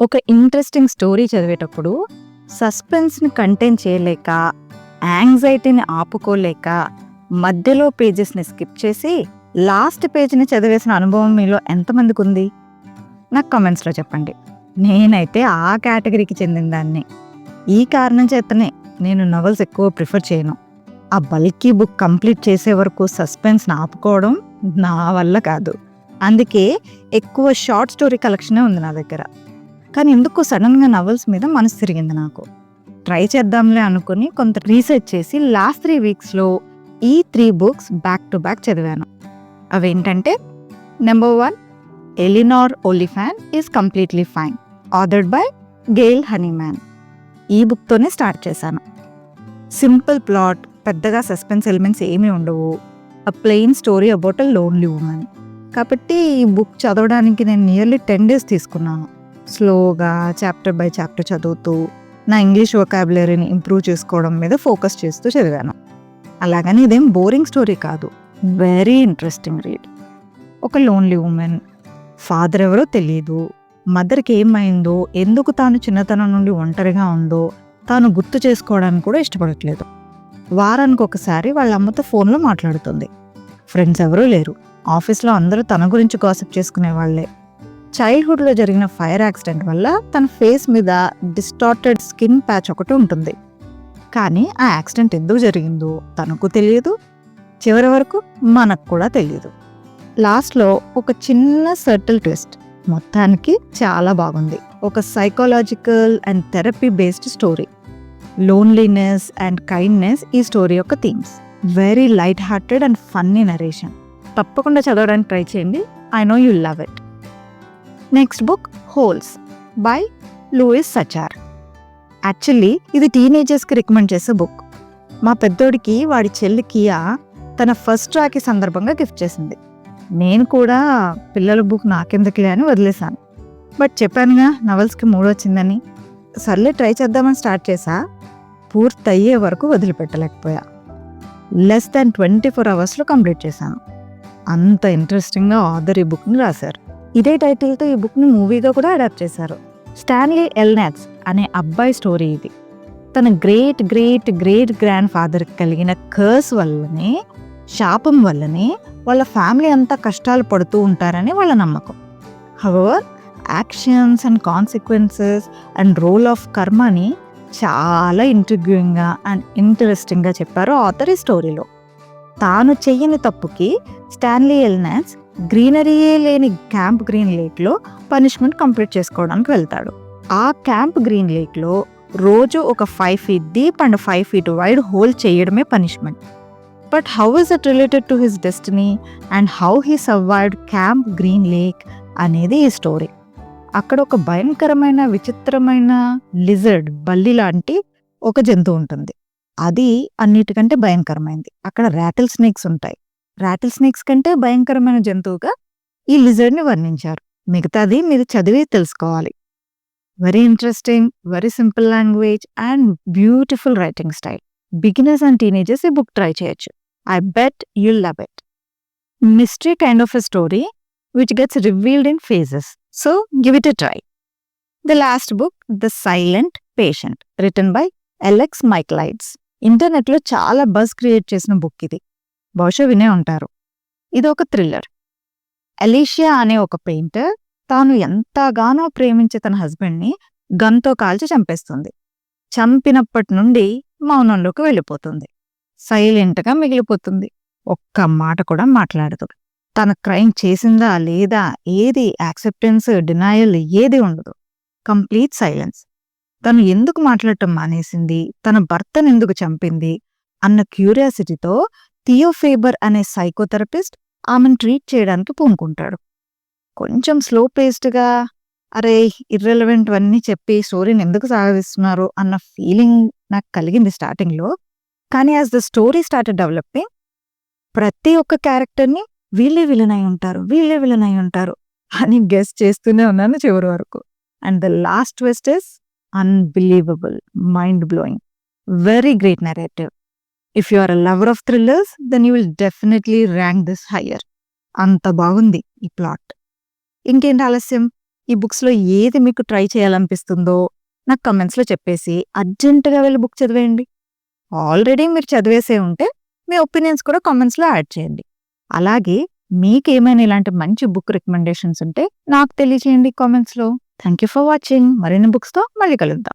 ఒక interesting story చదివేటప్పుడు సస్పెన్స్ని contain చేయలేక యాంగ్జైటీని ఆపుకోలేక మధ్యలో పేజెస్ని స్కిప్ చేసి లాస్ట్ పేజ్ని చదివేసిన అనుభవం మీలో ఎంతమందికి ఉంది? నాకు కమెంట్స్లో చెప్పండి. నేనైతే ఆ కేటగిరీకి చెందిన దాన్ని. ఈ కారణం చేతనే నేను నవల్స్ ఎక్కువ ప్రిఫర్ చేయను. ఆ బల్కీ బుక్ కంప్లీట్ చేసే వరకు సస్పెన్స్ని ఆపుకోవడం నా వల్ల కాదు. అందుకే ఎక్కువ షార్ట్ స్టోరీ కలెక్షనే ఉంది నా దగ్గర. కానీ ఎందుకు సడన్గా నవల్స్ మీద మనసు తిరిగింది నాకు. ట్రై చేద్దాంలే అనుకుని కొంత రీసెర్చ్ చేసి లాస్ట్ త్రీ వీక్స్లో ఈ three books back to back చదివాను. అవేంటంటే number one Eleanor Oliphant is completely fine authored by Gail Honeyman. ఈ బుక్తోనే స్టార్ట్ చేశాను. సింపుల్ ప్లాట్ పెద్దగా సస్పెన్స్ ఎలిమెంట్స్ ఏమీ ఉండవు. A plain story about a lonely woman కాబట్టి ఈ బుక్ చదవడానికి నేను నియర్లీ టెన్ డేస్ తీసుకున్నాను. స్లోగా చాప్టర్ బై చాప్టర్ చదువుతూ నా ఇంగ్లీష్ వొకాబులరీని ఇంప్రూవ్ చేసుకోవడం మీద ఫోకస్ చేస్తూ చదివాను. అలాగని ఇదేం బోరింగ్ స్టోరీ కాదు. వెరీ ఇంట్రెస్టింగ్ రీడ్ ఒక లోన్లీ ఉమెన్ ఫాదర్ ఎవరో తెలియదు మదర్కి ఏమైందో ఎందుకు తాను చిన్నతనం నుండి ఒంటరిగా ఉందో తాను గుర్తు చేసుకోవడానికి కూడా ఇష్టపడట్లేదు. వారానికి ఒకసారి వాళ్ళ అమ్మతో ఫోన్లో మాట్లాడుతుంది. ఫ్రెండ్స్ ఎవరూ లేరు. ఆఫీస్లో అందరూ తన గురించి గాసిప్ చేసుకునే వాళ్ళే. చైల్డ్హుడ్లో జరిగిన ఫైర్ యాక్సిడెంట్ వల్ల తన ఫేస్ మీద డిస్టార్టెడ్ స్కిన్ ప్యాచ్ ఒకటి ఉంటుంది. కానీ ఆ యాక్సిడెంట్ ఎందుకు జరిగిందో తనకు తెలియదు. చివరి వరకు మనకు కూడా తెలియదు. లాస్ట్లో ఒక చిన్న సర్టిల్ ట్విస్ట్. మొత్తానికి చాలా బాగుంది. ఒక psychological and therapy based story. Loneliness and kindness ఈ స్టోరీ యొక్క themes. Very light hearted and funny narration. తప్పకుండా చదవడానికి ట్రై చేయండి. I know you love it. Next book Holes by Louis Sachar actually ఇది టీనేజర్స్కి రికమెండ్ చేసే బుక్ మా పెద్దోడికి వాడి చెల్లి కియా తన ఫస్ట్ రాకి సందర్భంగా గిఫ్ట్ చేసింది. నేను కూడా పిల్లల బుక్ నాకెందుకులే అని వదిలేశాను. బట్ చెప్పానుగా నవల్స్కి మూడు వచ్చిందని. సర్లే ట్రై చేద్దామని స్టార్ట్ చేశా పూర్తి అయ్యే వరకు వదిలిపెట్టలేకపోయా. లెస్ దాన్ ట్వంటీ ఫోర్ అవర్స్లో కంప్లీట్ చేశాను. అంత ఇంట్రెస్టింగ్గా ఆథర్ ఈ బుక్ని రాశారు. ఇదే టైటిల్తో ఈ బుక్ని మూవీగా కూడా అడాప్ట్ చేశారు. స్టాన్లీ ఎల్నాక్స్ అనే అబ్బాయి స్టోరీ ఇది. తన గ్రేట్ గ్రేట్ గ్రేట్ గ్రాండ్ ఫాదర్కి కలిగిన కర్స్ వల్లనే శాపం వల్లనే వాళ్ళ ఫ్యామిలీ అంతా కష్టాలు పడుతూ ఉంటారని వాళ్ళ నమ్మకం. Our actions and consequences and role of కర్మని చాలా ఇంటర్వ్యూయింగ్గా అండ్ ఇంట్రెస్టింగ్గా చెప్పారు ఆథర్ ఈ స్టోరీలో. తాను చెయ్యని తప్పుకి స్టాన్లీ ఎల్నాన్స్ గ్రీనరీయే లేని క్యాంప్ గ్రీన్ లేక్లో పనిష్మెంట్ కంప్లీట్ చేసుకోవడానికి వెళ్తాడు. ఆ క్యాంప్ గ్రీన్ లేక్లో రోజు ఒక five feet deep and five feet wide hole చేయడమే punishment. But how is it related to his destiny and how he survived Camp Green Lake అనేది ఈ స్టోరీ. అక్కడ ఒక భయంకరమైన విచిత్రమైన లిజర్డ్ బల్లి లాంటి ఒక జంతువు ఉంటుంది. అది అన్నిటికంటే భయంకరమైంది. అక్కడ ర్యాటిల్ స్నేక్స్ ఉంటాయి. రాటిల్ స్నేక్స్ కంటే భయంకరమైన జంతువుగా ఈ లిజర్డ్ని వర్ణించారు. మిగతాది మీరు చదివి తెలుసుకోవాలి. Very interesting very simple language and beautiful writing style beginners and teenagers ఈ బుక్ ట్రై చేయొచ్చు. I bet you'll love it mystery kind of a story which gets revealed in phases so give it a try the last book the Silent Patient written by Alex Michaelides ఇంటర్నెట్లో చాలా buzz create చేసిన book ఇది. బహుశా వినే ఉంటారు. ఇది ఒక thriller. Alicia అనే ఒక పెయింటర్ తాను ఎంతగానో ప్రేమించే తన హస్బెండ్ని గన్తో కాల్చి చంపేస్తుంది. చంపినప్పటి నుండి మౌనంలోకి వెళ్ళిపోతుంది. సైలెంట్గా మిగిలిపోతుంది. ఒక్క మాట కూడా మాట్లాడదు. తన క్రైమ్ చేసిందా లేదా ఏది యాక్సెప్టెన్స్ డినాయల్ ఏది ఉండదు. Complete silence. తను ఎందుకు మాట్లాడటం మానేసింది? తన భర్తను ఎందుకు చంపింది? అన్న క్యూరియాసిటీతో థియోఫేబర్ అనే సైకోథెరపిస్ట్ ఆమెను ట్రీట్ చేయడానికి పూనుకుంటాడు. కొంచెం స్లో పేస్డ్గా అరే ఇర్రెలవెంట్ అన్నీ చెప్పి స్టోరీని ఎందుకు సాగిస్తున్నారు అన్న ఫీలింగ్ నాకు కలిగింది స్టార్టింగ్లో కానీ as the story start developing ప్రతి ఒక్క క్యారెక్టర్ని వీళ్ళే విలన్ అయి ఉంటారు వీళ్ళే విలన్ అయి ఉంటారు అని గెస్ట్ చేస్తూనే ఉన్నాను చివరి వరకు. And the last twist is unbelievable mind blowing very great narrative if you are a lover of thrillers then you will definitely rank this higher అంత బాగుంది ఈ ప్లాట్ ఇంకేంటి ఆలస్యం ఈ బుక్స్‌లో ఏది మీకు ట్రై చేయాలనిపిస్తుందో నాకు కమెంట్స్‌లో చెప్పేసి అర్జెంట్‌గా వెళ్ళి బుక్ చదివేయండి. ఆల్రెడీ మీరు చదివేసే ఉంటే మీ ఒపీనియన్స్ కూడా కామెంట్స్‌లో యాడ్ చేయండి. అలాగే మీకేమైనా ఇలాంటి మంచి బుక్ రికమెండేషన్స్ ఉంటే నాకు తెలియచేయండి కామెంట్స్‌లో. Thank you for watching. మరిన్ని బుక్స్‌తో మళ్ళీ కలుద్దాం.